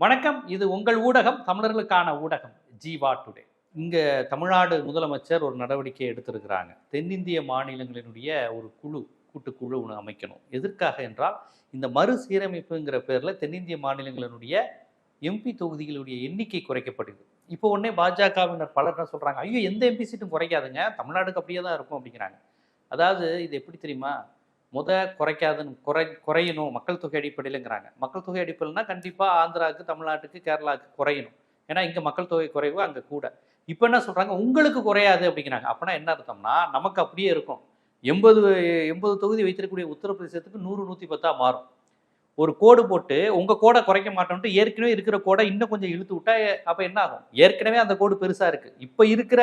வணக்கம். இது உங்கள் ஊடகம் தமிழர்களுக்கான ஊடகம் ஜீவா டுடே. இங்கே தமிழ்நாடு முதலமைச்சர் ஒரு நடவடிக்கை எடுத்திருக்கிறாங்க. தென்னிந்திய மாநிலங்களினுடைய ஒரு குழு கூட்டுக்குழு ஒன்று அமைக்கணும். எதற்காக என்றால் இந்த மறுசீரமைப்புங்கிற பேரில் தென்னிந்திய மாநிலங்களினுடைய எம்பி தொகுதிகளுடைய எண்ணிக்கை குறைக்கப்படுது. இப்போ உடனே பாஜகவினர் பலர் என்ன சொல்கிறாங்க ஐயோ எந்த எம்பி சீட்டும் குறைக்காதுங்க. தமிழ்நாடுக்கு அப்படியே தான் இருக்கும் அப்படிங்கிறாங்க. அதாவது இது எப்படி தெரியுமா? முத குறைக்காதுன்னு குறை குறையணும். மக்கள் தொகை அடிப்படையிலங்கிறாங்க. மக்கள் தொகை அடிப்படையில்னா கண்டிப்பாக ஆந்திராவுக்கு தமிழ்நாட்டுக்கு கேரளாவுக்கு குறையணும். ஏன்னா இங்கே மக்கள் தொகை குறைவு அங்கே கூட. இப்போ என்ன சொல்கிறாங்க உங்களுக்கு குறையாது அப்படிங்கிறாங்க. அப்படின்னா என்ன அர்த்தம்னா நமக்கு அப்படியே இருக்கும். எண்பது எண்பது தொகுதி வைத்திருக்கக்கூடிய உத்தரப்பிரதேசத்துக்கு நூறு நூற்றி பத்தா மாறும். ஒரு கோடு போட்டு உங்கள் கோடை குறைக்க மாட்டோம்ட்டு ஏற்கனவே இருக்கிற கோடை இன்னும் கொஞ்சம் இழுத்து விட்டா அப்போ என்ன ஆகும்? ஏற்கனவே அந்த கோடு பெருசாக இருக்குது இப்போ இருக்கிற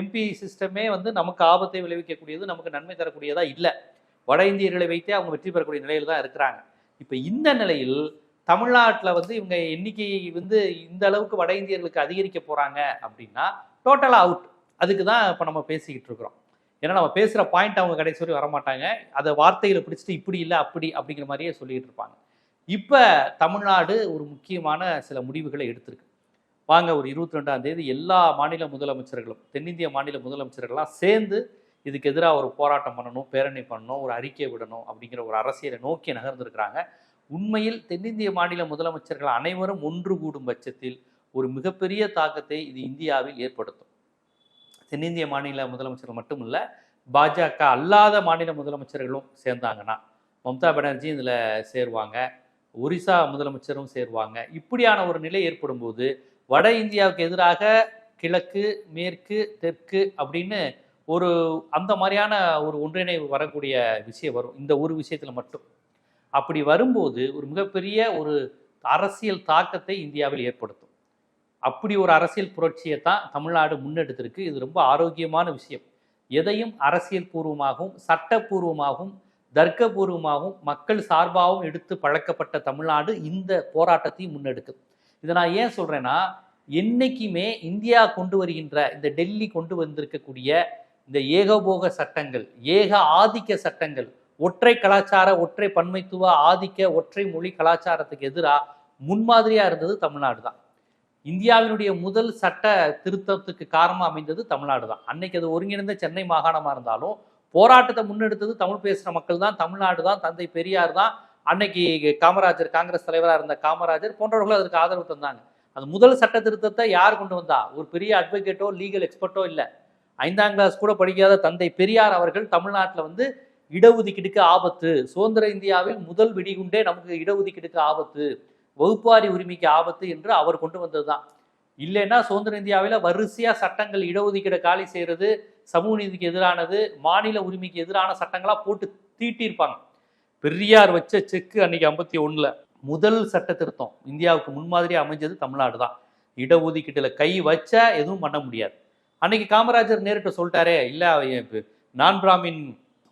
எம்பி சிஸ்டமே வந்து நமக்கு ஆபத்தை விளைவிக்கக்கூடியது நமக்கு நன்மை தரக்கூடியதாக இல்லை. வட இந்தியர்களை வைத்தே அவங்க வெற்றி பெறக்கூடிய நிலையில் தான் இருக்கிறாங்க. இப்போ இந்த நிலையில் தமிழ்நாட்டில் வந்து இவங்க எண்ணிக்கை வந்து இந்த அளவுக்கு வட இந்தியர்களுக்கு அதிகரிக்க போகிறாங்க அப்படின்னா டோட்டலாக அவுட் அதுக்கு தான் இப்போ நம்ம பேசிக்கிட்டு இருக்கிறோம். ஏன்னா நம்ம பேசுகிற பாயிண்ட் அவங்க கடைசி வரை வரமாட்டாங்க. அதை வார்த்தைகளை பிடிச்சிட்டு இப்படி இல்லை அப்படி அப்படிங்கிற மாதிரியே சொல்லிகிட்டு இருப்பாங்க. இப்போ தமிழ்நாடு ஒரு முக்கியமான சில முடிவுகளை எடுத்திருக்கு. வாங்க ஒரு இருபத்தி ரெண்டாம் தேதி எல்லா மாநில முதலமைச்சர்களும் தென்னிந்திய மாநில முதலமைச்சர்கள்லாம் சேர்ந்து இதுக்கு எதிராக ஒரு போராட்டம் பண்ணணும் பேரணி பண்ணணும் ஒரு அறிக்கை விடணும் அப்படிங்கிற ஒரு அரசியலை நோக்கி நகர்ந்திருக்கிறாங்க. உண்மையில் தென்னிந்திய மாநில முதலமைச்சர்கள் அனைவரும் ஒன்று கூடும் பட்சத்தில் ஒரு மிகப்பெரிய தாக்கத்தை இது இந்தியாவில் ஏற்படுத்தும். தென்னிந்திய மாநில முதலமைச்சர்கள் மட்டும் இல்லை பாஜக அல்லாத மாநில முதலமைச்சர்களும் சேர்ந்தாங்கன்னா மம்தா பானர்ஜி இதில் சேருவாங்க ஒரிசா முதலமைச்சரும் சேருவாங்க. இப்படியான ஒரு நிலை ஏற்படும் போது வட இந்தியாவுக்கு எதிராக கிழக்கு மேற்கு தெற்கு அப்படின்னு ஒரு அந்த மாதிரியான ஒரு ஒன்றிணைவு வரக்கூடிய விஷயம் வரும். இந்த ஒரு விஷயத்தில் மட்டும். அப்படி வரும்போது ஒரு மிகப்பெரிய ஒரு அரசியல் தாக்கத்தை இந்தியாவில் ஏற்படுத்தும். அப்படி ஒரு அரசியல் புரட்சியை தான் தமிழ்நாடு முன்னெடுத்திருக்கு. இது ரொம்ப ஆரோக்கியமான விஷயம். எதையும் அரசியல் பூர்வமாகவும் சட்டப்பூர்வமாகவும் தர்க்கபூர்வமாகவும் மக்கள் சார்பாகவும் எடுத்து பழக்கப்பட்ட தமிழ்நாடு இந்த போராட்டத்தையும் முன்னெடுக்குது இதை நான் ஏன் சொல்கிறேன்னா என்னைக்குமே இந்தியா கொண்டு வருகின்ற இந்த டெல்லி கொண்டு வந்திருக்கக்கூடிய இந்த ஏகபோக சட்டங்கள் ஏக ஆதிக்க சட்டங்கள் ஒற்றை கலாச்சார ஒற்றை பன்மைத்துவ ஆதிக்க ஒற்றை மொழி கலாச்சாரத்துக்கு எதிராக முன்மாதிரியாக இருந்தது தமிழ்நாடு தான். இந்தியாவினுடைய முதல் சட்ட திருத்தத்துக்கு காரணமாக அமைந்தது தமிழ்நாடு தான். அன்னைக்கு அது ஒருங்கிணைந்த சென்னை மாகாணமாக இருந்தாலும் போராட்டத்தை முன்னெடுத்தது தமிழ் பேசுகிற மக்கள் தான் தமிழ்நாடு தான் தந்தை பெரியார் தான் அன்னைக்கு காமராஜர் காங்கிரஸ் தலைவராக இருந்த காமராஜர் போன்றவர்கள் அதற்கு ஆதரவு தந்தாங்க. அந்த முதல் சட்ட திருத்தத்தை யார் கொண்டு வந்தா? ஒரு பெரிய அட்வொகேட்டோ லீகல் எக்ஸ்பர்ட்டோ இல்லை. ஐந்தாம் கிளாஸ் கூட படிக்காத தந்தை பெரியார் அவர்கள் தமிழ்நாட்டில் வந்து இடஒதுக்கீடுக்கு ஆபத்து. சுதந்திர இந்தியாவில் முதல் வெடிகுண்டே நமக்கு இடஒதுக்கீடுக்கு ஆபத்து. வகுப்பாரி உரிமைக்கு ஆபத்து என்று அவர் கொண்டு வந்தது தான் இல்லைன்னா சுதந்திர இந்தியாவில் வரிசையாக சட்டங்கள் இடஒதுக்கீடை காலி செய்யறது சமூக நீதிக்கு எதிரானது மாநில உரிமைக்கு எதிரான சட்டங்களாக போட்டு தீட்டியிருப்பாங்க. பெரியார் வச்ச செக்கு அன்னைக்கு ஐம்பத்தி ஒன்றில் முதல் சட்ட திருத்தம். இந்தியாவுக்கு முன்மாதிரியாக அமைஞ்சது தமிழ்நாடு தான் இடஒதுக்கீட்டில் கை வச்சா எதுவும் பண்ண முடியாது. அன்னைக்கு காமராஜர் நேரிட்ட சொல்லிட்டாரே இல்லை நான் பிராமின்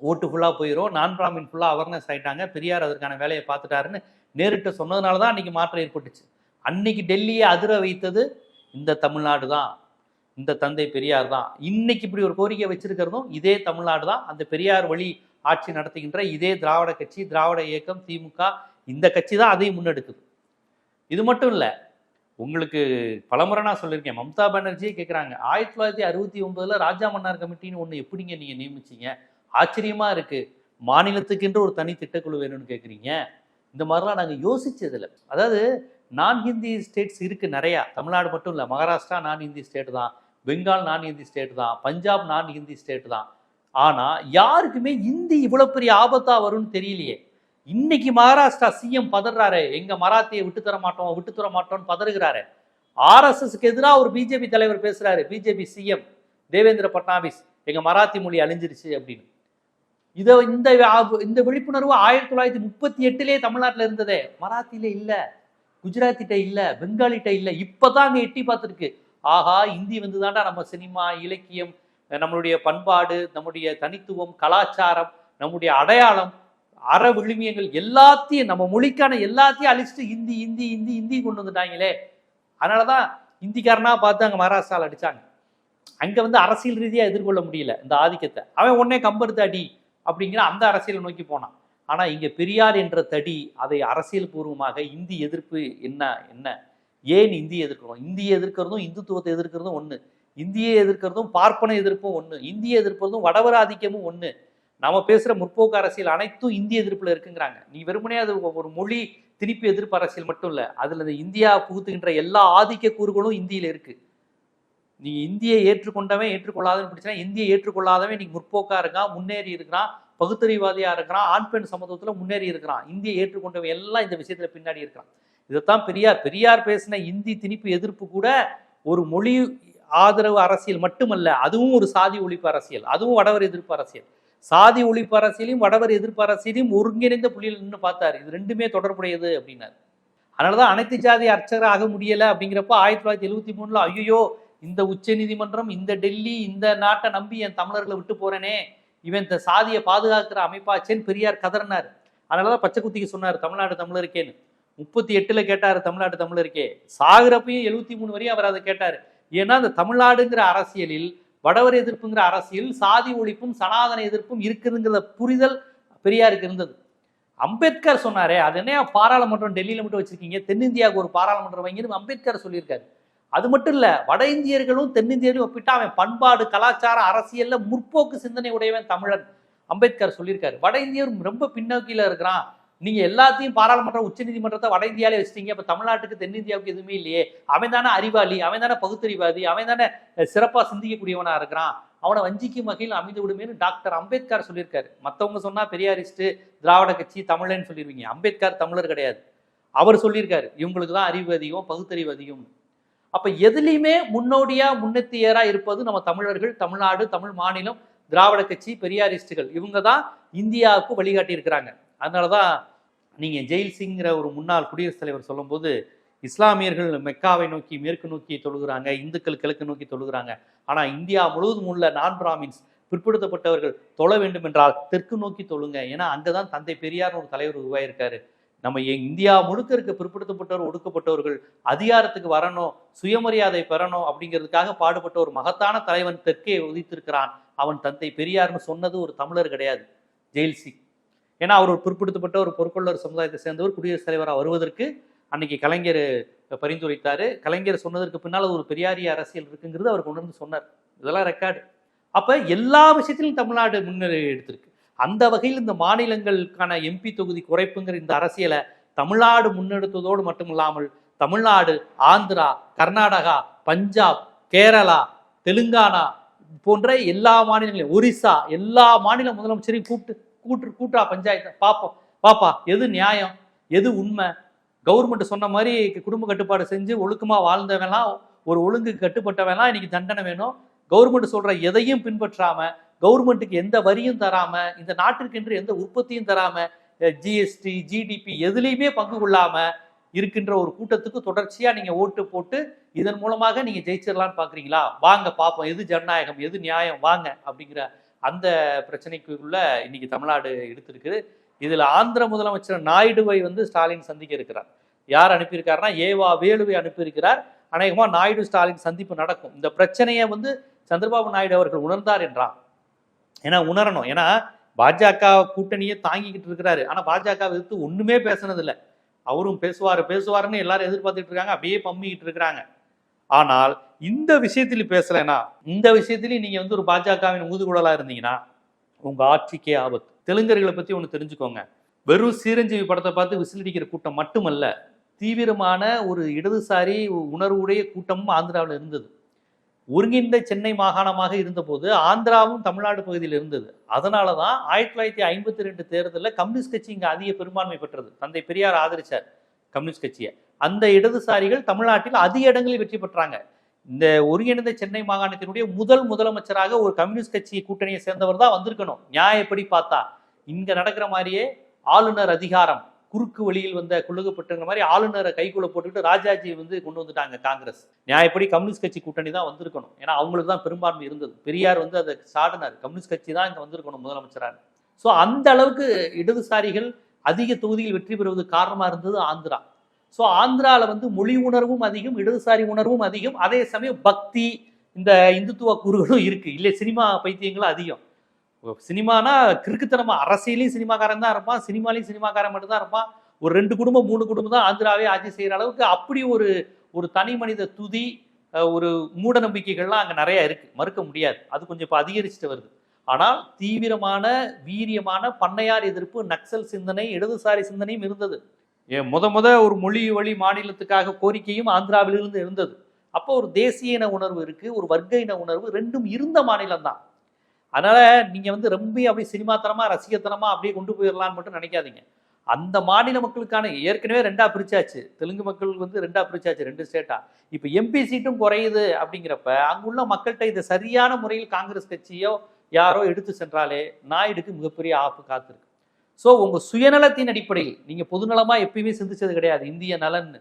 ஓட்டு ஃபுல்லாக போயிடும் நான் பிராமின் ஃபுல்லாக அவேர்னஸ் ஆகிட்டாங்க பெரியார் அதற்கான வேலையை பார்த்துட்டாருன்னு நேரிட்ட சொன்னதுனால தான் அன்னைக்கு மாற்றம் ஏற்பட்டுச்சு. அன்னைக்கு டெல்லியை அதிர வைத்தது இந்த தமிழ்நாடு தான். இந்த தந்தை பெரியார் தான். இன்னைக்கு இப்படி ஒரு கோரிக்கை வச்சிருக்கிறதும் இதே தமிழ்நாடு தான். அந்த பெரியார் வழி ஆட்சி நடத்துகின்ற இதே திராவிட கட்சி திராவிட இயக்கம் திமுக இந்த கட்சி தான் அதையும் முன்னெடுக்குது. இது மட்டும் இல்லை உங்களுக்கு பலமுறை நான் சொல்லியிருக்கேன். மம்தா பானர்ஜியே கேட்குறாங்க ஆயிரத்தி தொள்ளாயிரத்தி அறுபத்தி ஒன்பதில் ராஜா மன்னார் கமிட்டின்னு ஒன்று எப்படிங்க நீங்கள் நியமிச்சிங்க? ஆச்சரியமாக இருக்குது மாநிலத்துக்கென்று ஒரு தனி திட்டக்குழு வேணும்னு கேட்குறீங்க இந்த மாதிரிலாம் நாங்கள் யோசிச்சதில்லை. அதாவது நான் ஹிந்தி ஸ்டேட்ஸ் இருக்குது நிறையா. தமிழ்நாடு மட்டும் இல்லை. மகாராஷ்டிரா நான் ஹிந்தி ஸ்டேட் தான். பெங்கால் நான் ஹிந்தி ஸ்டேட் தான். பஞ்சாப் நான் ஹிந்தி ஸ்டேட் தான். ஆனால் யாருக்குமே ஹிந்தி இவ்வளோ பெரிய ஆபத்தாக வரும்னு தெரியலையே. இன்னைக்கு மகாராஷ்டிரா சிஎம் பதறாரு. எங்க மராத்தியை விட்டு தர மாட்டோம் விட்டு தர மாட்டோம்னு பதறுகிறாரு. ஆர்எஸ்எஸ்க்கு எதிராக ஒரு பிஜேபி தலைவர் பேசுறாரு பிஜேபி சிஎம் தேவேந்திர பட்னாவிஸ். எங்க மராத்தி மொழி அழிஞ்சிருச்சு அப்படின்னு. இதை இந்த இந்த விழிப்புணர்வு ஆயிரத்தி தொள்ளாயிரத்தி முப்பத்தி எட்டுலேயே தமிழ்நாட்டில் இருந்ததே. மராத்தியில இல்ல குஜராத்திட்ட இல்ல பெங்காலிட்ட இல்ல. இப்பதான் அங்க எட்டி பார்த்துருக்கு. ஆஹா இந்தி வந்து தாண்டா நம்ம சினிமா இலக்கியம் நம்மளுடைய பண்பாடு நம்முடைய தனித்துவம் கலாச்சாரம் நம்முடைய அடையாளம். அற விழுமியங்கள் எல்லாத்தையும் நம்ம மொழிக்கான எல்லாத்தையும் அழிச்சிட்டு இந்தி இந்தி இந்தி இந்தி கொண்டு வந்துட்டாங்களே. அதனாலதான் இந்திக்காரனா பார்த்து அங்கே மகாராஷ்டிரால அடிச்சாங்க. அங்க வந்து அரசியல் ரீதியா எதிர்கொள்ள முடியல இந்த ஆதிக்கத்தை. அவன் உடனே கம்பர் தடி அப்படிங்கிற அந்த அரசியலை நோக்கி போனான். ஆனா இங்க பெரியார் என்ற தடி அதை அரசியல் பூர்வமாக இந்தி எதிர்ப்பு என்ன என்ன? ஏன் இந்தியை எதிர்க்கணும் இந்தியை எதிர்க்கிறதும் இந்துத்துவத்தை எதிர்க்கிறதும் ஒண்ணு. இந்தியை எதிர்க்கிறதும் பார்ப்பன எதிர்ப்பும் ஒண்ணு. இந்தியை எதிர்ப்பதும் வடவர ஆதிக்கமும் ஒண்ணு. நம்ம பேசுகிற முற்போக்கு அரசியல் அனைத்தும் இந்திய எதிர்ப்பில் இருக்குங்கிறாங்க. நீ வெறுமனே அது ஒரு மொழி திணிப்பு எதிர்ப்பு அரசியல் மட்டும் இல்லை அதில் இந்த இந்தியா புகுத்துகின்ற எல்லா ஆதிக்க கூறுகளும் இந்தியில் இருக்குது நீ இந்தியை ஏற்றுக்கொண்டவன் ஏற்றுக்கொள்ளாதவன் பிடிச்சினா இந்தியை ஏற்றுக்கொள்ளாதவன் நீ முற்போக்காக இருக்கான் முன்னேறி இருக்கிறான் பகுத்தறிவாதியாக இருக்கிறான் ஆண் பெண் சமத்துவத்தில் முன்னேறி இருக்கிறான் இந்தியை ஏற்றுக்கொண்டவன் எல்லாம் இந்த விஷயத்தில் பின்னாடி இருக்கிறான். இதைத்தான் பெரியார் பெரியார் பேசின இந்தி திணிப்பு எதிர்ப்பு கூட ஒரு மொழி ஆதரவு அரசியல் மட்டுமல்ல அதுவும் ஒரு சாதி ஒழிப்பு அரசியல் அதுவும் வடவர் எதிர்ப்பு அரசியல். சாதி ஒழிப்பு அரசியலையும் வடவர் எதிர்ப்பு அரசியலையும் ஒருங்கிணைந்த புள்ளியில் நின்று பார்த்தாரு. இது ரெண்டுமே தொடர்புடையது அப்படின்னார். அதனால தான் அனைத்து ஜாதி அர்ச்சகர் ஆக முடியல அப்படிங்கிறப்ப ஆயிரத்தி தொள்ளாயிரத்தி எழுபத்தி மூணில் ஐயோ இந்த உச்ச நீதிமன்றம் இந்த டெல்லி இந்த நாட்டை நம்பி என் தமிழர்களை விட்டு போறேனே இவன் இந்த சாதியை பாதுகாக்கிற அமைப்பாச்சேன்னு பெரியார் கதறினார். அதனாலதான் பச்சை குத்திக்கு சொன்னார் தமிழ்நாடு தமிழருக்கேன்னு. முப்பத்தி எட்டில் கேட்டார் தமிழ்நாடு தமிழருக்கே. சாகுறப்பையும் எழுபத்தி மூணு வரையும் அவர் அதை கேட்டார். ஏன்னா அந்த தமிழ்நாடுங்கிற அரசியலில் வடவர் எதிர்ப்புங்கிற அரசியல் சாதி ஒழிப்பும் சனாதன எதிர்ப்பும் இருக்குதுங்கிற புரிதல் பெரியாருக்கு இருந்தது. அம்பேத்கர் சொன்னாரே அது என்ன பாராளுமன்றம் டெல்லியில் மட்டும் வச்சிருக்கீங்க? தென்னிந்தியாவுக்கு ஒரு பாராளுமன்றம் வைங்கன்னு அம்பேத்கர் சொல்லியிருக்காரு. அது மட்டும் இல்ல வட இந்தியர்களும் தென்னிந்தியர்களும் ஒப்பிட்டா அவன் பண்பாடு கலாச்சாரம் அரசியல்ல முற்போக்கு சிந்தனை உடையவன் தமிழன் அம்பேத்கர் சொல்லியிருக்காரு. வட இந்தியர் ரொம்ப பின்னோக்கியில் இருக்கிறான். நீங்க எல்லாத்தையும் பாராளுமன்றம் உச்ச நீதிமன்றத்தை வட இந்தியாலே வச்சிட்டீங்க. இப்ப தமிழ்நாட்டுக்கு தென்னிந்தியாவுக்கு எதுவுமே இல்லையே. அவன் தானே அறிவாளி அவன் தானே பகுத்தறிவாதி அவன் தானே சிறப்பா சிந்திக்கக்கூடியவனா இருக்கிறான். அவனை வஞ்சிக்கும் வகையில் அமைந்து விடுமேனு டாக்டர் அம்பேத்கர் சொல்லியிருக்காரு. மத்தவங்க சொன்னா பெரியாரிஸ்ட் திராவிட கட்சி தமிழன்னு சொல்லிடுவீங்க அம்பேத்கர் தமிழர் கிடையாது. அவர் சொல்லியிருக்காரு இவங்களுக்கு தான் அறிவு அதிகம் பகுத்தறிவு அதிகம். அப்ப எதுலையுமே முன்னோடியா முன்னெத்தியரா இருப்பது நம்ம தமிழர்கள் தமிழ்நாடு தமிழ் மாநிலம் திராவிட கட்சி பெரியாரிஸ்டுகள் இவங்க தான் இந்தியாவுக்கு வழிகாட்டி இருக்கிறாங்க அதனாலதான் நீங்க ஜெயில் சிங்கிற ஒரு முன்னாள் குடியரசுத் தலைவர் சொல்லும்போது இஸ்லாமியர்கள் மெக்காவை நோக்கி மேற்கு நோக்கி தொழுகிறாங்க இந்துக்கள் கிழக்கு நோக்கி தொழுகிறாங்க. ஆனா இந்தியா முழுவதும் உள்ள நான் பிராமின்ஸ் பிற்படுத்தப்பட்டவர்கள் தொழ வேண்டும் என்றால் தெற்கு நோக்கி தொழுங்க. ஏன்னா அங்கதான் தந்தை பெரியார் ஒரு தலைவர் உருவாயிருக்காரு. நம்ம எ- இந்தியா முழுக்க இருக்க பிற்படுத்தப்பட்டவர் ஒடுக்கப்பட்டவர்கள் அதிகாரத்துக்கு வரணும் சுயமரியாதை பெறணும் அப்படிங்கிறதுக்காக பாடுபட்ட ஒரு மகத்தான தலைவன் தெற்கே உதித்திருக்கிறான். அவன் தந்தை பெரியார்னு சொன்னது ஒரு தமிழர் கிடையாது. ஜெயில் சிங். ஏன்னா அவர் ஒரு பிற்படுத்தப்பட்ட ஒரு பொறுப்புள்ளர் சமுதாயத்தை சேர்ந்தவர் குடியரசுத் தலைவராக வருவதற்கு அன்னைக்கு கலைஞர் பரிந்துரைத்தார். கலைஞர் சொன்னதற்கு பின்னால் ஒரு பெரியாரிய அரசியல் இருக்குங்கிறது அவர் கொண்டு வந்து சொன்னார். இதெல்லாம் ரெக்கார்டு அப்போ எல்லா விஷயத்திலும் தமிழ்நாடு முன்னிலை எடுத்திருக்கு. அந்த வகையில் இந்த மாநிலங்களுக்கான எம்பி தொகுதி குறைப்புங்கிற இந்த அரசியலை தமிழ்நாடு முன்னெடுத்ததோடு மட்டுமில்லாமல் தமிழ்நாடு ஆந்திரா கர்நாடகா பஞ்சாப் கேரளா தெலுங்கானா போன்ற எல்லா மாநிலங்களையும் ஒரிசா எல்லா மாநில முதலமைச்சரையும் கூப்பிட்டு கூட்டு கூட்டா பஞ்சாயத்து. பார்ப்போம் பாப்பா எது நியாயம்? எது உண்மை? கவர்மெண்ட் சொன்ன மாதிரி குடும்ப கட்டுப்பாடு செஞ்சு ஒழுக்கமாக வாழ்ந்தவெல்லாம் ஒரு ஒழுங்குக்கு கட்டுப்பட்டவன்லாம் இன்னைக்கு தண்டனை வேணும். கவர்மெண்ட் சொல்கிற எதையும் பின்பற்றாம கவர்மெண்ட்டுக்கு எந்த வரியும் தராம இந்த நாட்டிற்கென்று எந்த உற்பத்தியும் தராம ஜிஎஸ்டி ஜிடிபி எதுலையுமே பங்கு கொள்ளாம இருக்கின்ற ஒரு கூட்டத்துக்கு தொடர்ச்சியாக நீங்கள் ஓட்டு போட்டு இதன் மூலமாக நீங்கள் ஜெயிச்சிடலான்னு பார்க்குறீங்களா வாங்க பார்ப்போம் எது ஜனநாயகம்? எது நியாயம்? வாங்க அப்படிங்கிற அந்த பிரச்சனைக்குள்ள இன்னைக்கு தமிழ்நாடு எடுத்திருக்குது. இதில் ஆந்திர முதலமைச்சர் நாயுடுவை வந்து ஸ்டாலின் சந்திக்க இருக்கிறார். யார் அனுப்பியிருக்காருன்னா ஏவா வேலுவை அனுப்பியிருக்கிறார். அநேகமாக நாயுடு ஸ்டாலின் சந்திப்பு நடக்கும். இந்த பிரச்சனையை வந்து சந்திரபாபு நாயுடு அவர்கள் உணர்ந்தார் என்றான் ஏன்னா உணரணும். ஏன்னா பாஜக கூட்டணியை தாங்கிக்கிட்டு இருக்கிறாரு. ஆனால் பாஜக எதிர்த்து ஒன்றுமே பேசுனது அவரும் பேசுவார் பேசுவாருன்னு எல்லாரும் எதிர்பார்த்துட்டு இருக்காங்க. அப்படியே பம்பிக்கிட்டு இருக்கிறாங்க. ஆனால் இந்த விஷயத்தில் பேசலைன்னா இந்த விஷயத்திலையும் நீங்கள் வந்து ஒரு பாஜகவின் ஊதுகுடலாக இருந்தீங்கன்னா உங்கள் ஆட்சிக்கே ஆபத்து. தெலுங்கர்களை பற்றி ஒன்று தெரிஞ்சுக்கோங்க. வெறும் சீரஞ்சீவி படத்தை பார்த்து விசிலடிக்கிற கூட்டம் மட்டுமல்ல தீவிரமான ஒரு இடதுசாரி உணர்வுடைய கூட்டமும் ஆந்திராவில் இருந்தது. ஒருங்கிணைந்த சென்னை மாகாணமாக இருந்தபோது ஆந்திராவும் தமிழ்நாடு பகுதியில் இருந்தது. அதனால தான் ஆயிரத்தி தொள்ளாயிரத்தி ஐம்பத்தி ரெண்டு தேர்தலில் கம்யூனிஸ்ட் கட்சி இங்கே அதிக பெரும்பான்மை பெற்றது. தந்தை பெரியார் ஆதரிச்சார் கம்யூனிஸ்ட் கட்சியை. அந்த இடதுசாரிகள் தமிழ்நாட்டில் அதிக இடங்களில் வெற்றி பெற்றாங்க. இந்த ஒருங்கிணைந்த சென்னை மாகாணத்தினுடைய முதல் முதலமைச்சராக ஒரு கம்யூனிஸ்ட் கட்சி கூட்டணியை சேர்ந்தவர் தான் வந்திருக்கணும். நியாயப்படி பார்த்தா இங்க நடக்கிற மாதிரியே ஆளுநர் அதிகாரம் குறுக்கு வழியில் வந்த குழுகப்பட்டுங்கிற மாதிரி ஆளுநரை கைக்குள்ள போட்டுக்கிட்டு ராஜாஜி வந்து கொண்டு வந்துட்டாங்க காங்கிரஸ். நியாயப்படி கம்யூனிஸ்ட் கட்சி கூட்டணி தான் வந்திருக்கணும். ஏன்னா அவங்களுக்கு தான் பெரும்பான்மை இருந்தது. பெரியார் வந்து அதை சாடினார். கம்யூனிஸ்ட் கட்சி தான் இங்க வந்திருக்கணும் முதலமைச்சராக ஸோ அந்த அளவுக்கு இடதுசாரிகள் அதிக தொகுதியில் வெற்றி பெறுவது காரணமா இருந்தது ஆந்திரா. ஸோ ஆந்திராவில் வந்து மொழி உணர்வும் அதிகம் இடதுசாரி உணர்வும் அதிகம். அதே சமயம் பக்தி இந்த இந்துத்துவ கூறுகளும் இருக்குது இல்லை சினிமா பைத்தியங்களும் அதிகம். சினிமானா கிறுக்குத்தனமாக அரசியலையும் சினிமாக்காரன் தான் இருப்பான் சினிமாலையும் சினிமாக்காரன் மட்டும்தான் இருப்பான். ஒரு ரெண்டு குடும்பம் மூணு குடும்பம் தான் ஆந்திராவே ஆட்சி செய்கிற அளவுக்கு அப்படி ஒரு ஒரு தனி மனித துதி ஒரு மூட நம்பிக்கைகள்லாம் அங்கே நிறையா இருக்குது மறுக்க முடியாது. அது கொஞ்சம் இப்போ அதிகரிச்சுட்டு வருது. ஆனால் தீவிரமான வீரியமான பண்ணையார் எதிர்ப்பு நக்சல் சிந்தனை இடதுசாரி சிந்தனையும் இருந்தது. ஏன் முத முத ஒரு மொழி வழி மாநிலத்துக்காக கோரிக்கையும் ஆந்திராவிலிருந்து இருந்தது. அப்போ ஒரு தேசிய இன உணர்வு இருக்கு ஒரு வர்க்க இன உணர்வு ரெண்டும் இருந்த மாநிலம் தான் அதனால நீங்க வந்து ரொம்ப அப்படியே சினிமாத்தனமா ரசிகத்தனமா அப்படியே கொண்டு போயிடலாம்னு மட்டும் நினைக்காதீங்க. அந்த மாநில மக்களுக்கான ஏற்கனவே ரெண்டா பிரிச்சாச்சு. தெலுங்கு மக்களுக்கு வந்து ரெண்டா பிரிச்சாச்சு ரெண்டு ஸ்டேட்டா. இப்போ எம்பி சீட்டும் குறையுது அப்படிங்கிறப்ப அங்குள்ள மக்கள்கிட்ட இதை சரியான முறையில் காங்கிரஸ் கட்சியோ யாரோ எடுத்து சென்றாலே நாயுடுக்கு மிகப்பெரிய ஆப்பு காத்திருக்கு. ஸோ உங்கள் சுயநலத்தின் அடிப்படையில் நீங்கள் பொதுநலமாக எப்பயுமே சிந்திச்சது கிடையாது. இந்திய நலன்னு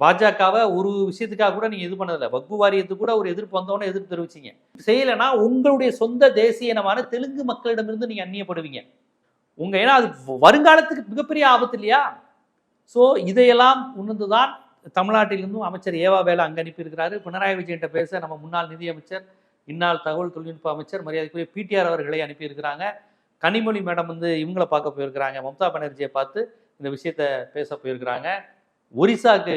பாஜகவை ஒரு விஷயத்துக்காக கூட நீங்கள் இது பண்ணதில்லை. வக்பு வாரியத்துக்கு கூட ஒரு எதிர்ப்பு வந்தோன்னே எதிர்ப்பு தெரிவிச்சீங்க. செய்யலைன்னா உங்களுடைய சொந்த தேசிய இனமான தெலுங்கு மக்களிடமிருந்து நீங்கள் அந்நியப்படுவீங்க. உங்கள் ஏன்னா அது வருங்காலத்துக்கு மிகப்பெரிய ஆபத்து இல்லையா? ஸோ இதையெல்லாம் உணர்ந்துதான் தமிழ்நாட்டிலிருந்தும் அமைச்சர் ஏவா வேலை அங்கே அனுப்பியிருக்கிறாரு. பினராயி விஜயன்ட்ட பேச நம்ம முன்னாள் நிதியமைச்சர் இந்நாள் தகவல் தொழில்நுட்ப அமைச்சர் மரியாதைக்குரிய பிடிஆர் அவர்களை அனுப்பியிருக்கிறாங்க. கனிமொழி மேடம் வந்து இவங்கள பார்க்க போயிருக்கிறாங்க. மம்தா பானர்ஜியை பார்த்து இந்த விஷயத்த பேச போயிருக்கிறாங்க. ஒரிசாக்கு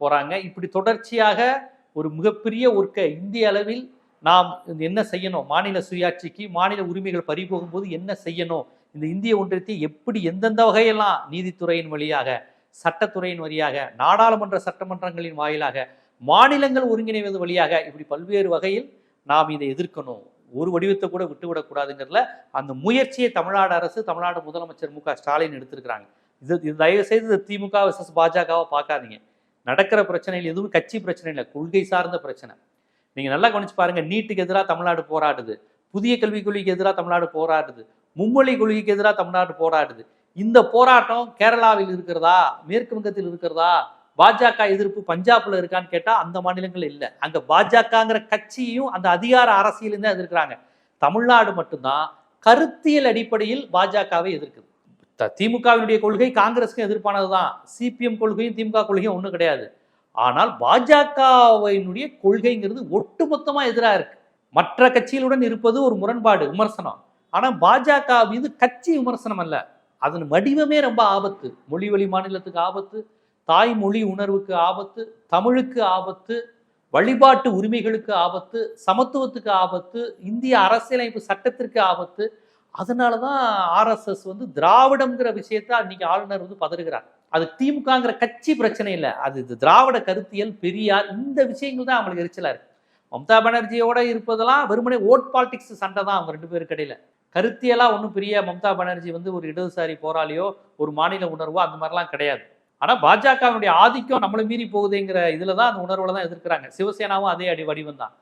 போகிறாங்க இப்படி தொடர்ச்சியாக ஒரு மிகப்பெரிய ஒர்க்கை இந்திய அளவில் நாம் இது என்ன செய்யணும்? மாநில சுயாட்சிக்கு மாநில உரிமைகள் பறிபோகும்போது என்ன செய்யணும்? இந்த இந்திய ஒன்றியத்தை எப்படி எந்தெந்த வகையெல்லாம் நீதித்துறையின் வழியாக சட்டத்துறையின் வழியாக நாடாளுமன்ற சட்டமன்றங்களின் வாயிலாக மாநிலங்கள் ஒருங்கிணைவது வழியாக இப்படி பல்வேறு வகையில் நாம் இதை எதிர்க்கணும்? ஒரு வடிவத்தை கூட விட்டுவிடக்கூடாதுங்கிறதுல அந்த முயற்சியை தமிழ்நாடு அரசு தமிழ்நாடு முதலமைச்சர் மு க ஸ்டாலின் எடுத்திருக்கிறாங்க. இது இது தயவு செய்து இது திமுக விசஸ் பாஜகவை பார்க்காதீங்க. நடக்கிற பிரச்சனையில் எதுவும் கட்சி பிரச்சனை இல்லை கொள்கை சார்ந்த பிரச்சனை. நீங்கள் நல்லா கவனிச்சு பாருங்க நீட்டுக்கு எதிராக தமிழ்நாடு போராடுது. புதிய கல்விக் கொள்கைக்கு எதிராக தமிழ்நாடு போராடுது. மும்மொழி கொள்கைக்கு எதிராக தமிழ்நாடு போராடுது. இந்த போராட்டம் கேரளாவில் இருக்கிறதா மேற்கு வங்கத்தில் இருக்கிறதா? பாஜக எதிர்ப்பு பஞ்சாப்ல இருக்கான்னு கேட்டா அந்த மாநிலங்கள் இல்லை. அங்க பாஜகங்கிற கட்சியும் அந்த அதிகார அரசியலும் தான் எதிர்க்கிறாங்க. தமிழ்நாடு மட்டும்தான் கருத்தியல் அடிப்படையில் பாஜகவை எதிர்க்குது. திமுகவினுடைய கொள்கை காங்கிரஸுக்கும் எதிர்ப்பானது தான் சிபிஎம் கொள்கையும் திமுக கொள்கையும் ஒன்றும் கிடையாது. ஆனால் பாஜகவினுடைய கொள்கைங்கிறது ஒட்டுமொத்தமா எதிராக இருக்கு. மற்ற கட்சிகளுடன் இருப்பது ஒரு முரண்பாடு விமர்சனம். ஆனா பாஜக மீது கட்சி விமர்சனம் அல்ல. அதன் வடிவமே ரொம்ப ஆபத்து. மொழி வழி மாநிலத்துக்கு ஆபத்து. தாய்மொழி உணர்வுக்கு ஆபத்து தமிழுக்கு ஆபத்து வழிபாட்டு உரிமைகளுக்கு ஆபத்து சமத்துவத்துக்கு ஆபத்து இந்திய அரசியலமைப்பு சட்டத்திற்கு ஆபத்து. அதனால தான் ஆர்எஸ்எஸ் வந்து திராவிடம்ங்கிற விஷயத்த அன்னைக்கு ஆளுநர் வந்து பதறுகிறார். அது திமுகங்கிற கட்சி பிரச்சனை இல்லை. அது இது திராவிட கருத்தியல் பெரியார் இந்த விஷயங்கள் தான் அவங்களுக்கு எரிச்சலாக இருக்கு. மம்தா பானர்ஜியோட இருப்பதெல்லாம் வெறுமனே ஓட் பாலிடிக்ஸ் சண்டை தான் அவங்க ரெண்டு பேருக்கு இடையில. கருத்தியெல்லாம் ஒன்றும் பெரிய மம்தா பானர்ஜி வந்து ஒரு இடதுசாரி போராளியோ ஒரு மாநில உணர்வோ அந்த மாதிரிலாம் கிடையாது. ஆனா பாஜகவினுடைய ஆதிக்கம் நம்மளை மீறி போகுதுங்கிற இதுல தான் அந்த உணர்வுல தான் எதிர்க்கிறாங்க. சிவசேனாவும் அதே அடி வடிவம் தான்.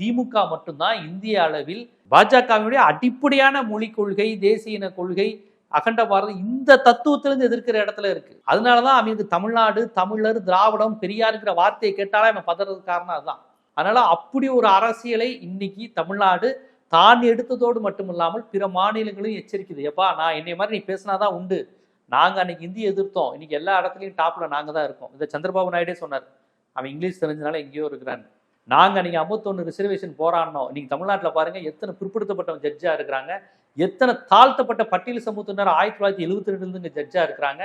திமுக மட்டும்தான் இந்திய அளவில் பாஜகவினுடைய அடிப்படையான மொழி கொள்கை தேசிய இன கொள்கை அகண்ட பாரதம் இந்த தத்துவத்திலிருந்து எதிர்க்கிற இடத்துல இருக்கு. அதனாலதான் அவனுக்கு தமிழ்நாடு தமிழர் திராவிடம் பெரியாருங்கிற வார்த்தையை கேட்டாலே அவன் பதறது காரணம் அதுதான். அதனால அப்படி ஒரு அரசியலை இன்னைக்கு தமிழ்நாடு தான் எடுத்ததோடு மட்டும் இல்லாமல் பிற மாநிலங்களையும் எச்சரிக்குது. எப்பா நான் என்னை மாதிரி நீ பேசினாதான் உண்டு. நாங்கள் அன்னைக்கு இந்தி எதிர்த்தோம். இன்னைக்கு எல்லா இடத்துலையும் டாப்பில் நாங்கள் தான் இருக்கோம். இதை சந்திரபாபு நாயுடே சொன்னார். அவன் இங்கிலீஷ் தெரிஞ்சனால எங்கேயோ இருக்கிறான். நாங்கள் அன்னைக்கு ஐம்பத்தொன்று ரிசர்வேஷன் போராடினோம். இன்னைக்கு தமிழ்நாட்டில் பாருங்கள் எத்தனை பிற்படுத்தப்பட்டவங்க ஜட்ஜாக இருக்கிறாங்க. எத்தனை தாழ்த்தப்பட்ட பட்டியல் சமூகத்தினர் ஆயிரத்தி தொள்ளாயிரத்தி எழுபத்தி ரெண்டுலேருந்து இங்கே ஜட்ஜாக இருக்கிறாங்க.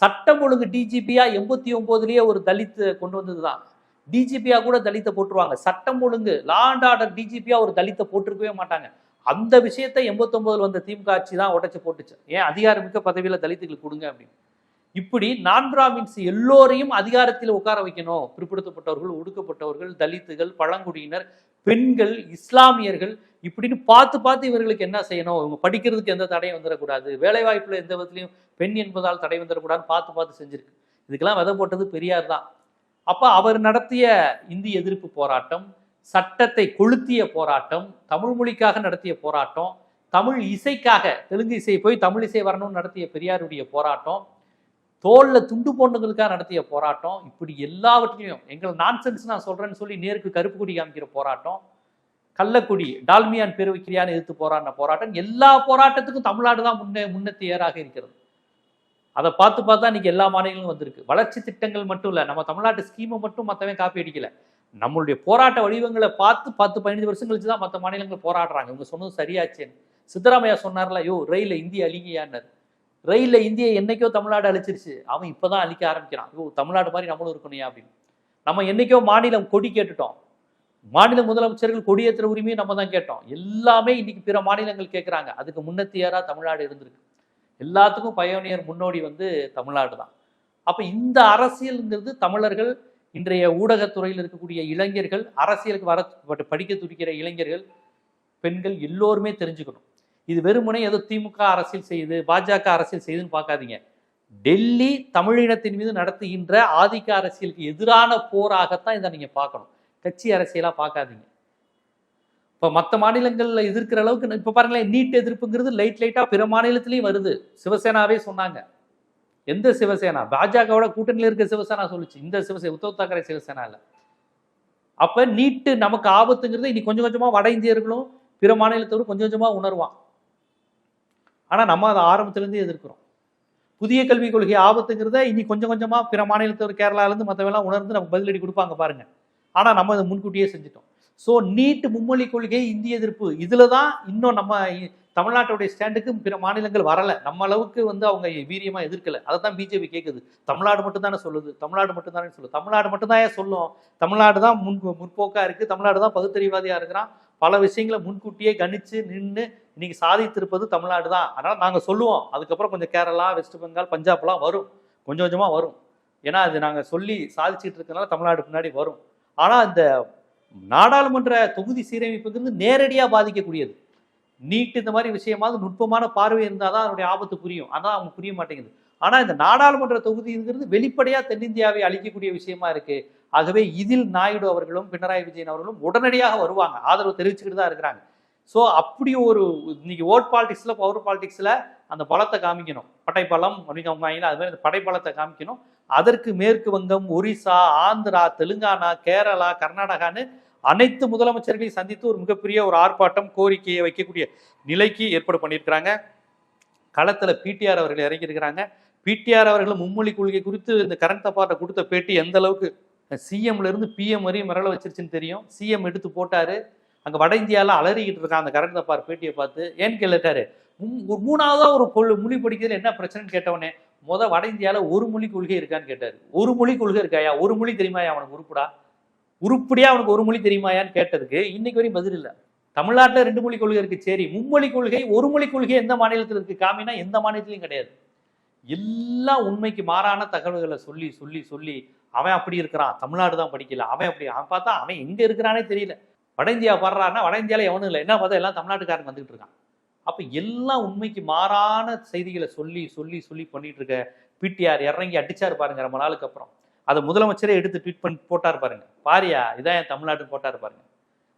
சட்டம் ஒழுங்கு டிஜிபியாக எண்பத்தி ஒம்போதுலேயே ஒரு தலித்து கொண்டு வந்ததுதான். டிஜிபியாக கூட தலித்தை போட்டுருவாங்க. சட்டம் ஒழுங்கு லா அண்ட் ஆர்டர் டிஜிபியாக ஒரு தலித்தை போட்டிருக்கவே மாட்டாங்க. அந்த விஷயத்தை எண்பத்தொம்போதில் வந்த திமுக ஆட்சி தான் உடச்சி போட்டுச்சு. ஏன்? அதிகாரமிக்க பதவியில் தலித்துகளுக்கு கொடுங்க அப்படின்னு. இப்படி நான் பிராமின்ஸ் எல்லோரையும் அதிகாரத்தில் உட்கார வைக்கணும். பிற்படுத்தப்பட்டவர்கள் ஒடுக்கப்பட்டவர்கள் தலித்துகள் பழங்குடியினர் பெண்கள் இஸ்லாமியர்கள் இப்படின்னு பார்த்து பார்த்து இவர்களுக்கு என்ன செய்யணும்? இவங்க படிக்கிறதுக்கு எந்த தடையும் வந்துடக்கூடாது வேலைவாய்ப்பில் எந்த விதத்துலையும் பெண் என்பதால் தடை வந்துடக்கூடாதுன்னு பார்த்து பார்த்து செஞ்சிருக்கு. இதுக்கெல்லாம் விதை போட்டது பெரியார் தான். அப்போ அவர் நடத்திய இந்தி எதிர்ப்பு போராட்டம் சட்டத்தை கொளுத்திய போராட்டம் தமிழ் மொழிக்காக நடத்திய போராட்டம் தமிழ் இசைக்காக தெலுங்கு இசை போய் தமிழ் இசை வரணும்னு நடத்திய பெரியாருடைய போராட்டம் தோல்ல துண்டு பொண்ணுங்களுக்காக நடத்திய போராட்டம் இப்படி எல்லாவற்றிலையும் எங்களை நான்சென்ஸ் நான் சொல்றேன்னு சொல்லி நேருக்கு கருப்பு கொடி காமிக்கிற போராட்டம் கள்ளக்குடி டால்மியான் பேர் வைக்கிறியான்னு எதிர்த்து போராடின போராட்டம் எல்லா போராட்டத்துக்கும் தமிழ்நாடு தான் முன்னே முன்னேற்றியராக இருக்கிறது. அதை பார்த்து பார்த்தா இன்னைக்கு எல்லா மாநிலங்களும் வந்திருக்கு. வளர்ச்சி திட்டங்கள் மட்டும் இல்லை நம்ம தமிழ்நாட்டு ஸ்கீமை மட்டும் மற்றவன் காப்பி அடிக்கல. நம்மளுடைய போராட்ட வடிவங்களை பார்த்து பத்து பதினஞ்சு வருஷம் கழிச்சு தான் மற்ற மாநிலங்கள் போராடுறாங்க. இவங்க சொன்னது சரியாச்சேன்னு. சித்தராமையா சொன்னார்ல யோ ரயிலில் இந்திய அழிங்கியான்னாரு ரயில்ல இந்தியை என்னைக்கோ தமிழ்நாடு அழிச்சிருச்சு. அவன் இப்பதான் அழிக்க ஆரம்பிக்கிறான். ஐயோ தமிழ்நாடு மாதிரி நம்மளும் இருக்கணும் அப்படின்னு. நம்ம என்னைக்கோ மாநிலம் கொடி கேட்டுட்டோம். மாநில முதலமைச்சர்கள் கொடியேற்ற உரிமையை நம்ம தான் கேட்டோம். எல்லாமே இன்னைக்கு பிற மாநிலங்கள் கேட்குறாங்க அதுக்கு முன்னத்தியாரா தமிழ்நாடு இருந்திருக்கு. எல்லாத்துக்கும் பயோனியர் முன்னோடி வந்து தமிழ்நாடு தான். அப்ப இந்த அரசியல்ங்கிறது தமிழர்கள் இன்றைய ஊடகத்துறையில் இருக்கக்கூடிய இளைஞர்கள் அரசியலுக்கு வர படிக்க துடிக்கிற இளைஞர்கள் பெண்கள் எல்லோருமே தெரிஞ்சுக்கணும். இது வெறுமனே ஏதோ திமுக அரசியல் செய்யுது பாஜக அரசியல் செய்யுதுன்னு பார்க்காதீங்க. டெல்லி தமிழினத்தின் மீது நடத்துகின்ற ஆதிக்க அரசியலுக்கு எதிரான போராகத்தான் இதை நீங்கள் பார்க்கணும். கட்சி அரசியலாக பார்க்காதீங்க. இப்போ மற்ற மாநிலங்களில் எதிர்க்கிற அளவுக்கு இப்போ பாருங்களேன் நீட் எதிர்ப்புங்கிறது லைட் லைட்டாக பிற மாநிலத்திலையும் வருது. சிவசேனாவே சொன்னாங்க. எந்த சிவசேனா? பாஜகவோட கூட்டணியில் இருக்க சிவசேனா சொல்லுச்சு. இந்த சிவசேனா உத்தவ் தாக்கரே சிவசேனா இல்லை. அப்போ நீட்டு நமக்கு ஆபத்துங்கிறது இனி கொஞ்சம் கொஞ்சமாக வட இந்தியர்களும் பிற மாநிலத்தோடு கொஞ்சம் கொஞ்சமாக உணர்வான். ஆனால் நம்ம அதை ஆரம்பத்துலேருந்து எதிர்க்கிறோம். புதிய கல்விக் கொள்கை ஆபத்துங்கிறத இனி கொஞ்சம் கொஞ்சமாக பிற மாநிலத்தவர் கேரளாலேருந்து மற்றவெல்லாம் உணர்ந்து நமக்கு பதிலடி கொடுப்பாங்க பாருங்கள் ஆனால் நம்ம அதை முன்கூட்டியே செஞ்சுட்டோம். ஸோ நீட் மும்மொழி கொள்கை இந்திய எதிர்ப்பு. இதில் தான் இன்னும் நம்ம தமிழ்நாட்டுடைய ஸ்டாண்டுக்கு பிற மாநிலங்கள் வரலை. நம்ம அளவுக்கு வந்து அவங்க வீரியமாக எதிர்க்கலை. அதை தான் பிஜேபி கேட்குது தமிழ்நாடு மட்டும்தானே சொல்லுது. தமிழ்நாடு மட்டும்தானே சொல்லுது தமிழ்நாடு மட்டும்தான் சொல்லும்? தமிழ்நாடு தான் முன் முற்போக்காக இருக்குது தமிழ்நாடு தான் பகுத்தறிவாதியாக இருக்கிறான். பல விஷயங்களை முன்கூட்டியே கணித்து நின்று இன்னைக்கு சாதித்திருப்பது தமிழ்நாடு தான். அதனால் நாங்கள் சொல்லுவோம். அதுக்கப்புறம் கொஞ்சம் கேரளா வெஸ்ட் பெங்கால் பஞ்சாப்லாம் வரும். கொஞ்சம் கொஞ்சமாக வரும். ஏன்னா அது நாங்கள் சொல்லி சாதிச்சுட்டு இருக்கனால தமிழ்நாடு பின்னாடி வரும். ஆனால் இந்த நாடாளுமன்ற தொகுதி சீரமைப்புங்கிறது நேரடியாக பாதிக்கக்கூடியது. நீட்டு இந்த மாதிரி விஷயமாவது நுட்பமான பார்வை இருந்தால் தான் அதனுடைய ஆபத்து புரியும். அதான் அவங்க புரிய மாட்டேங்குது. ஆனால் இந்த நாடாளுமன்ற தொகுதிங்கிறது வெளிப்படையாக தென்னிந்தியாவை அழிக்கக்கூடிய விஷயமா இருக்கு. ஆகவே இதில் நாயுடு அவர்களும் பினராயி விஜயன் அவர்களும் உடனடியாக வருவாங்க. ஆதரவு தெரிவிச்சுக்கிட்டு தான் இருக்கிறாங்க. ஸோ அப்படி ஒரு இன்னைக்கு ஓட் பாலிடிக்ஸில் பவர் பாலிடிக்ஸில் அந்த பலத்தை காமிக்கணும். படைப்பலம் அப்படின்னு அவங்க வாங்கினா அது மாதிரி அந்த படைப்பலத்தை காமிக்கணும். அதற்கு மேற்கு வங்கம் ஒரிசா ஆந்திரா தெலுங்கானா கேரளா கர்நாடகான்னு அனைத்து முதலமைச்சர்களையும் சந்தித்து ஒரு மிகப்பெரிய ஒரு ஆர்ப்பாட்டம் கோரிக்கையை வைக்கக்கூடிய நிலைக்கு ஏற்பாடு பண்ணியிருக்கிறாங்க. களத்தில் பிடிஆர் அவர்கள் இறங்கியிருக்கிறாங்க. பிடிஆர் அவர்கள் மும்மொழி கொள்கை குறித்து இந்த கரண்ட் தப்பாட்ட கொடுத்த பேட்டி எந்த அளவுக்கு சிஎம்ல இருந்து பிஎம் வரையும் மிரள வச்சிருச்சுன்னு தெரியும். சிஎம் எடுத்து போட்டாரு. அங்கே வட இந்தியாவில் அலறிக்கிட்டு இருக்கான் அந்த கரண்ட் தப்பார் பேட்டியை பார்த்து. ஏன்னு கேட்டாரு ஒரு மூணாவதா ஒரு கொள் மொழி படிக்கிறதுல என்ன பிரச்சனைன்னு கேட்டவனே முத வட இந்தியாவில் ஒரு மொழி கொள்கை இருக்கான்னு கேட்டார். ஒரு மொழி கொள்கை இருக்காயா? ஒரு மொழி தெரியுமாயா அவனுக்கு உருப்படா? உருப்படியா அவனுக்கு ஒரு மொழி தெரியுமாயான்னு கேட்டதுக்கு இன்னைக்கு வரையும் பதில் இல்லை. தமிழ்நாட்டில் ரெண்டு மொழி கொள்கை இருக்கு சரி. மும்மொழி கொள்கை ஒரு மொழி கொள்கை எந்த மாநிலத்தில் இருக்கு? காமினா எந்த மாநிலத்திலையும் கிடையாது. எல்லா உண்மைக்கு மாறான தகவல்களை சொல்லி சொல்லி சொல்லி அவன் அப்படி இருக்கிறான். தமிழ்நாடு தான் படிக்கல. அவன் அப்படி அவன் பார்த்தா அவன் எங்க இருக்கிறானே தெரியல. வட இந்தியா வர்றான்னா வட இந்தியாவில் எவனும் இல்லை. என்ன பார்த்தா எல்லாம் தமிழ்நாட்டுக்காரங்க வந்துகிட்டு இருக்கான். அப்போ எல்லா உண்மைக்கு மாறான செய்திகளை சொல்லி சொல்லி சொல்லி பண்ணிட்டு இருக்க பிடிஆர் இறங்கி அடிச்சார் பாருங்க ரொம்ப நாளுக்கு அப்புறம். அதை முதலமைச்சரே எடுத்து ட்வீட் பண்ணி போட்டார் பாருங்க. பாரியா இதான் என் தமிழ்நாட்டுன்னு போட்டார் பாருங்க.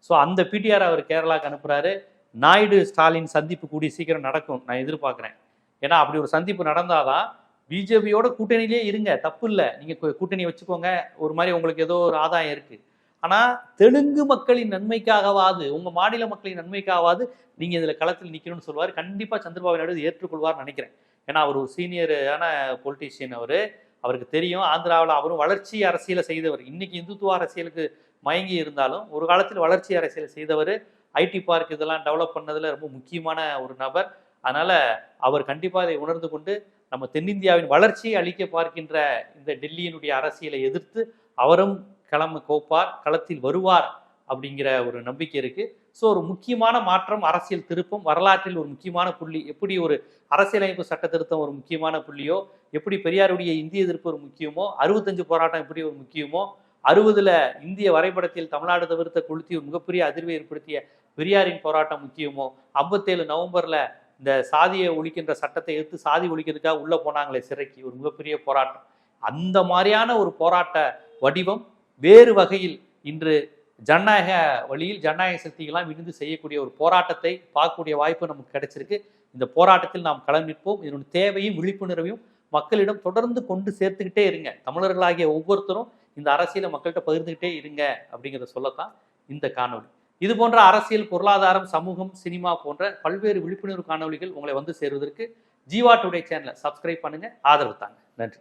ஸோ அந்த பிடிஆர் அவர் கேரளாவுக்கு அனுப்புறாரு. நாயுடு ஸ்டாலின் சந்திப்பு கூடிய சீக்கிரம் நடக்கும். நான் எதிர்பார்க்குறேன். ஏன்னா அப்படி ஒரு சந்திப்பு நடந்தாதான் பிஜேபியோட கூட்டணியிலே இருங்க. தப்பு இல்லை. நீங்க கூட்டணி வச்சுக்கோங்க. ஒரு மாதிரி உங்களுக்கு ஏதோ ஒரு ஆதாயம் இருக்கு. ஆனா தெலுங்கு மக்களின் நன்மைக்காகவாது உங்க மாநில மக்களின் நன்மைக்காகவாது நீங்க இதுல களத்தில் நிக்கணும்னு சொல்லுவார். கண்டிப்பா சந்திரபாபு நாயுடு ஏற்றுக்கொள்வார்னு நினைக்கிறேன். ஏன்னா அவர் ஒரு சீனியரான பொலிட்டீஷியன் அவரு. அவருக்கு தெரியும். ஆந்திராவில் அவரும் வளர்ச்சி அரசியலை செய்தவர். இன்னைக்கு இந்துத்துவ அரசியலுக்கு மயங்கி இருந்தாலும் ஒரு காலத்தில் வளர்ச்சி அரசியலை செய்தவர் ஐடி பார்க் இதெல்லாம் டெவலப் பண்ணதில் ரொம்ப முக்கியமான ஒரு நபர். அதனால் அவர் கண்டிப்பாக இதை உணர்ந்து கொண்டு நம்ம தென்னிந்தியாவின் வளர்ச்சியை அளிக்க பார்க்கின்ற இந்த டெல்லியினுடைய அரசியலை எதிர்த்து அவரும் கிளம்ப கோப்பார் களத்தில் வருவார் அப்படிங்கிற ஒரு நம்பிக்கை இருக்குது ஸோ ஒரு முக்கியமான மாற்றம் அரசியல் திருப்பம். வரலாற்றில் ஒரு முக்கியமான புள்ளி. எப்படி ஒரு அரசியலமைப்பு சட்ட திருத்தம் ஒரு முக்கியமான புள்ளியோ எப்படி பெரியாருடைய இந்திய எதிர்ப்பு ஒரு முக்கியமோ அறுபத்தஞ்சு போராட்டம் எப்படி ஒரு முக்கியமோ அறுபதுல இந்திய வரைபடத்தில் தமிழ்நாடு தவிர்த்த கொளுத்தி ஒரு மிகப்பெரிய அதிர்வை ஏற்படுத்திய பெரியாரின் போராட்டம் முக்கியமோ ஐம்பத்தேழு நவம்பர்ல இந்த சாதியை ஒழிக்கின்ற சட்டத்தை எடுத்து சாதி ஒழிக்கிறதுக்காக உள்ள போனாங்களே சிறைக்கு. ஒரு மிகப்பெரிய போராட்டம். அந்த மாதிரியான ஒரு போராட்ட வடிவம் வேறு வகையில் இன்று ஜனநாயக வழியில் ஜனநாயக சக்திகளாம் இணைந்து செய்யக்கூடிய ஒரு போராட்டத்தை பார்க்கக்கூடிய வாய்ப்பு நமக்கு கிடைச்சிருக்கு. இந்த போராட்டத்தில் நாம் கலந்து நிற்போம். இதனுடைய தேவையும் விழிப்புணர்வையும் மக்களிடம் தொடர்ந்து கொண்டு சேர்த்துக்கிட்டே இருங்க. தமிழர்களாகிய ஒவ்வொருத்தரும் இந்த அரசியலை மக்கள்கிட்ட பகிர்ந்துக்கிட்டே இருங்க அப்படிங்கிறத சொல்லத்தான் இந்த காணொளி. இது போன்ற அரசியல் பொருளாதாரம் சமூகம் சினிமா போன்ற பல்வேறு விழிப்புணர்வு காணொளிகள் உங்களை வந்து சேருவதற்கு ஜீவா டுடே சேனலை சப்ஸ்கிரைப் பண்ணுங்க. ஆதரவு தாங்க. நன்றி.